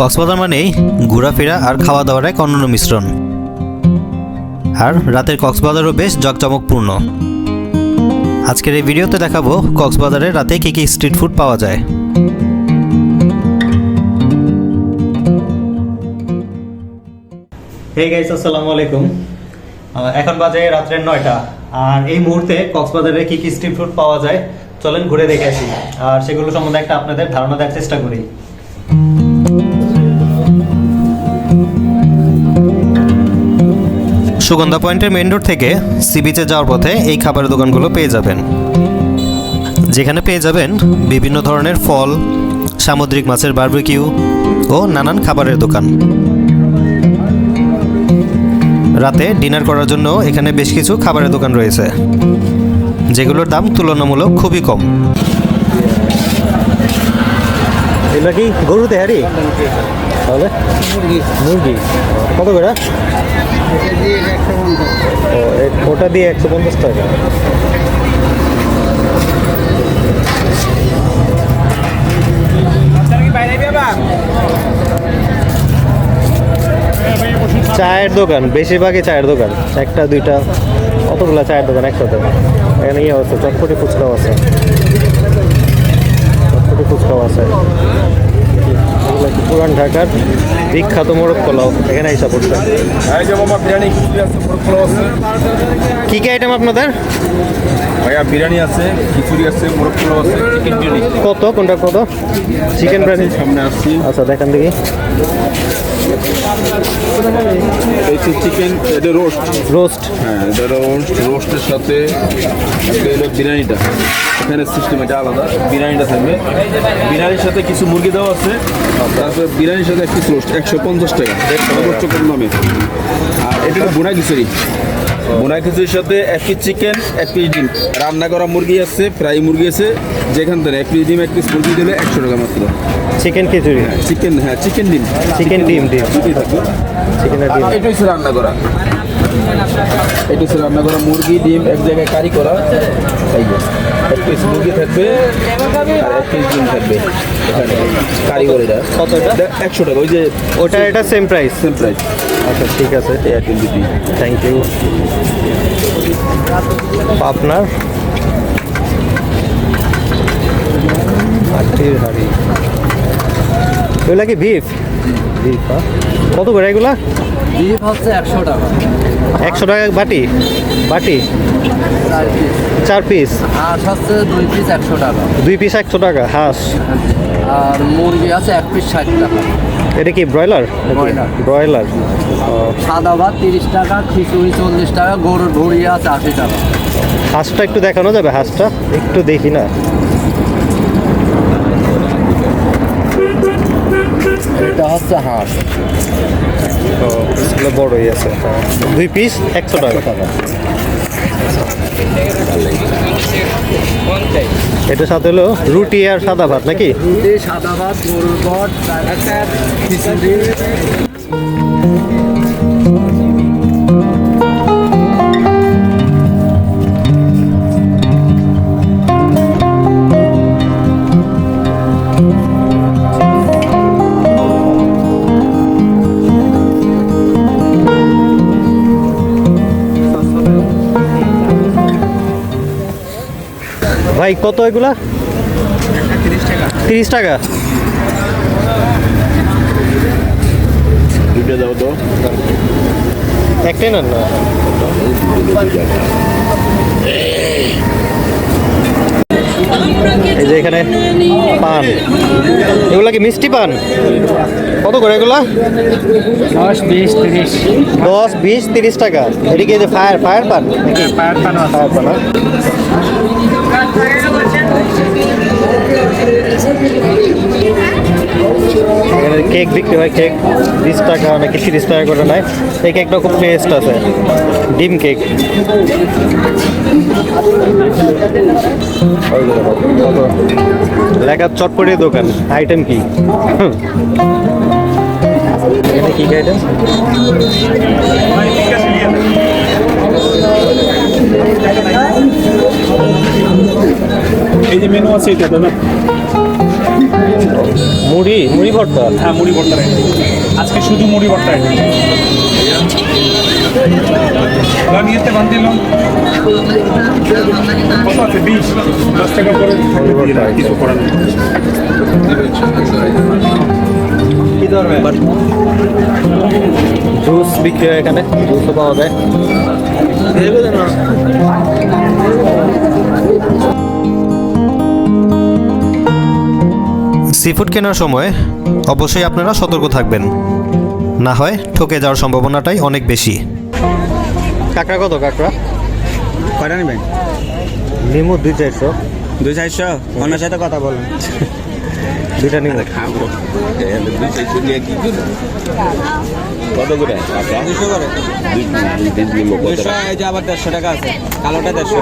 কক্সবাজার মানেই ঘোরাফেরা আর খাওয়া দাওয়ার এক অনন্য মিশ্রণ। আর রাতের কক্সবাজারও বেশ জকজমকপূর্ণ। আজকের এই ভিডিওতে দেখাবো কক্সবাজারে রাতে কী কী স্ট্রিট ফুড পাওয়া যায়। হে গাইস আসসালামু আলাইকুম। এখন বাজে রাত্রের নয়টা। আর এই মুহূর্তে কক্সবাজারে কি কি স্ট্রিট ফুড পাওয়া যায়, চলেন ঘুরে দেখে আসি। আর সেগুলো সম্বন্ধে একটা আপনাদের ধারণা দেওয়ার চেষ্টা করি। সুগন্ধা পয়েন্টের মেন রোড থেকে সি বিচে যাওয়ার পথে এই খাবারের দোকানগুলো পেয়ে যাবেন। যেখানে পেয়ে যাবেন বিভিন্ন ধরনের ফল, সামুদ্রিক মাছের বারবিকিউ ও নানান খাবারের দোকান। রাতে ডিনার করার জন্য এখানে বেশ কিছু খাবারের দোকান রয়েছে, যেগুলোর দাম তুলনামূলক খুবই কম। এগুলো কি গরু তেহারি তাহলে? মুরগি। কত করে? ওটা দিয়ে একশো পঞ্চাশ টাকা। চায়ের দোকান বেশিরভাগই চায়ের দোকান। একটা দুইটা কতগুলো চায়ের দোকান একসাথে। এখানে ইয়ে আছে চটপটি ফুচকাও আছে। চটপটি ফুচকাও আছে। পুরান ঢাকার বিখ্যাত মোরগ পোলাও এখানে আইসা পড়ছে। এই যে মামা বিরিয়ানি আছে মোরগ আছে। কি কি আইটেম আপনাদের? ভাইয়া বিরিয়ানি আছে খিচুড়ি আছে মোরগ পোলাও আছে। চিকেন বিরিয়ানি কত? কোনটা কত? চিকেন বিরিয়ানি সামনে আসছি। আচ্ছা দেখান দেখি। এই যে চিকেন এটা রোস্ট রোস্ট হ্যাঁ এটা রোস্ট রোস্টের সাথে এলো বিরিয়ানিটা। এখানে সিস্টেম এটা আলাদা বিরিয়ানিটা থাকবে। বিরিয়ানির সাথে কিছু মুরগি দেওয়া আছে। তারপরে বিরিয়ানির সাথে এক পিস রোস্ট একশো পঞ্চাশ টাকা। সর্বোচ্চ কম দামে। আর এটা বোনা খিচুড়ি বোনা খিচুড়ির সাথে এক পিস চিকেন এক পিস ডিম। রান্না করা মুরগি আছে ফ্রাই মুরগি আছে। যেখান থেকে এক পিস ডিম এক পিস মুরগি দিলে একশো টাকা মাত্র। চিকেন খিচুড়ি? হ্যাঁ চিকেন হ্যাঁ চিকেন ডিম। চিকেন ডিম ডিম। থাকবে। চিকেনের ডিম। এটা হচ্ছে রান্না করা। এটা হচ্ছে রান্না করা মুরগি ডিম এক জায়গায় কারি করা। যে এক পিস মুরগি থাকবে আর এক পিস ডিম থাকবে। এটা কত এটা? একশো টাকা ওই যে ওটা এটা সেম প্রাইস সেম প্রাইস আচ্ছা ঠিক আছে। এয়ারটেল দুটি থ্যাংক ইউ আপনার? মাটির হাড়ি। এগুলা কি বিফ বিফ কত করে এগুলা? বিফ হচ্ছে একশো টাকা। একশো টাকা বাটি? বাটি? চার পিস চার পিস হাঁস হচ্ছে দুই পিস একশো টাকা। দুই পিস একশো টাকা হাঁস? আর মুরগি আছে এক পিস ষাট টাকা। এটা কি ব্রয়লার ব্রয়লার। ব্রয়লার সাদা ভাত তিরিশ টাকা খিচুড়ি চল্লিশ টাকা গরুর ভুড়ি আছে আশি টাকা। হাঁসটা একটু দেখানো যাবে হাঁসটা? একটু দেখি না। এটা হচ্ছে হাঁস। এগুলো বড়ই আছে। দুই পিস একশো টাকা। এটার সাথে হলো রুটি আর সাদা ভাত নাকি? রুটি সাদা ভাত গরুর ভট খিচুড়ি। কত এগুলা? তিরিশ টাকা। দুটো দাও তো। একটাই না? না। এই যে এখানে পান। এগুলা কি মিষ্টি পান? কত করে এগুলা? দশ বিশ তিরিশ। দশ বিশ তিরিশ টাকা। এদিকে যে ফায়ার ফায়ার পান? পায়ের পান ফায়ার পান কেক বিক্রি হয় কেক বিশ টাকা নাকি তিরিশ টাকা করে নেয়। এই কেকটা খুব টেস্ট আছে, ডিম কেক লেখা চটপটির দোকান আইটেম কি? এখানে কি আইটেম এই যে মেনু আছে এটা দাদা মুড়ি মুড়ি ভর্তা? হ্যাঁ মুড়ি ভর্তা আজকে শুধু মুড়ি ভর্তা রেডি নিয়েতে বান্ধ দিলাম কত আছে? বিশ। দশ টাকা করে থাকলে দিয়ে দেয়, কিছু করার নেই। কি ধরবে জুস বিক্রি হয় এখানে জুসও পাওয়া যায়। সিফুড কেনার সময় অবশ্যই আপনারা সতর্ক থাকবেন। না হয় ঠকে যাওয়ার সম্ভাবনাটাই অনেক বেশি। কাঁকড়া কত কাঁকড়া? কয়টা নেবেন? লিমু দুই চারশো। দুই চারশো? অন্যের সাথে কথা বলেন। দুইটা নিমু। খাব। দুই চারশো নিয়ে কি কত করে? দুশো দুশো এই যে আবার দেড়শো টাকা আছে। কালোটা দেড়শো।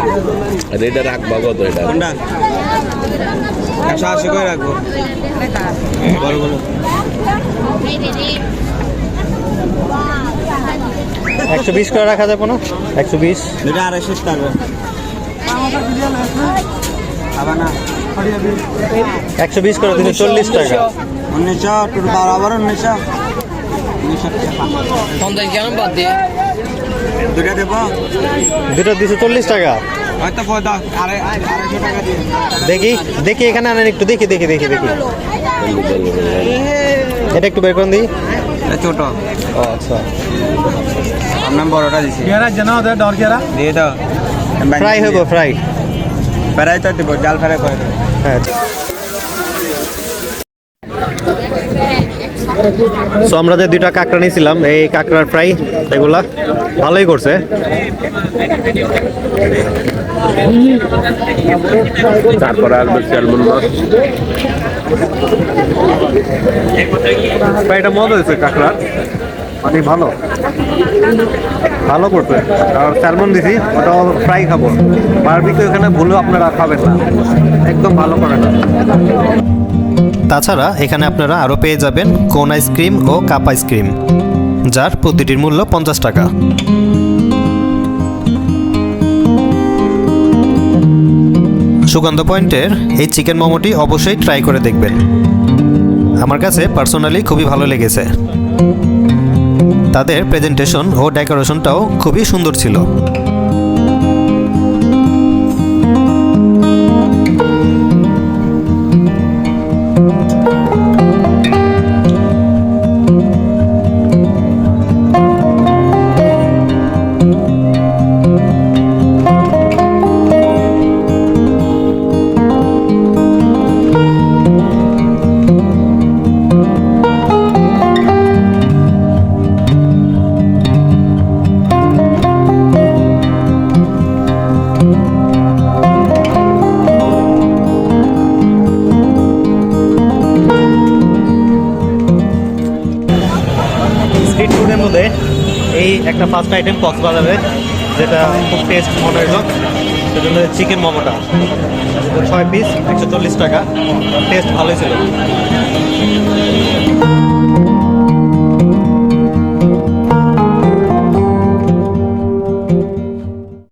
আর এটা রাখবা কত এটা? কোনটা? একশো আশি করে রাখব। বড়গুলো একশো বিশ করে রাখা যাবে না একশো বিশ? দুটা আড়াইশো থাকবে একশো বিশ করে দুশো চল্লিশ টাকা। উনিশশো টু বারো আবার উনিশশো। উনিশশো পঞ্চাশ গ্রাম বাদ দিয়ে। দুটা দেবো। দুটো দুশো চল্লিশ টাকা। দেখি দেখি এখানে আনেন একটু দেখি দেখি দেখি দেখি। এটা একটু বের করে দিই এটা ছোট। ও আচ্ছা। আপনার বড়টা দিছি। পেয়ারা জানা ওদের ডর কেয়ারা দিয়ে দাও। ফ্রাই হইব ফ্রাই ফ্রাই তো দিব জাল ফ্রাই করে দেবো। হ্যাঁ। সো আমরা যে দুইটা কাঁকড়া নিয়েছিলাম এই কাঁকড়ার ফ্রাই এগুলা ভালোই করছে। তারপরে আসবে স্যালমন মাছ ফ্রাইটা মজা হয়েছে কাঁকড়া অনেক ভালো। ভালো করছে আর স্যালমন দিছি ওটা ফ্রাই খাব। বারবিকে এখানে ভুলেও আপনারা খাবেন না। একদম ভালো করে না। তাছাড়া এখানে আপনারা আরও পেয়ে যাবেন কোন আইসক্রিম ও কাপ আইসক্রিম যার প্রতিটির মূল্য পঞ্চাশ টাকা। সুগন্ধ পয়েন্টের এই চিকেন মোমোটি অবশ্যই ট্রাই করে দেখবেন। আমার কাছে পার্সোনালি খুবই ভালো লেগেছে। তাদের প্রেজেন্টেশন ও ডেকোরেশনটাও খুবই সুন্দর ছিল। একটা ফার্স্ট আইটেম কক্সবাজারে, যেটা খুব টেস্ট মনে হয় হলো চিকেন মোমোটা। ছয় পিস একশো চল্লিশ টাকা। টেস্ট ভালোই ছিল।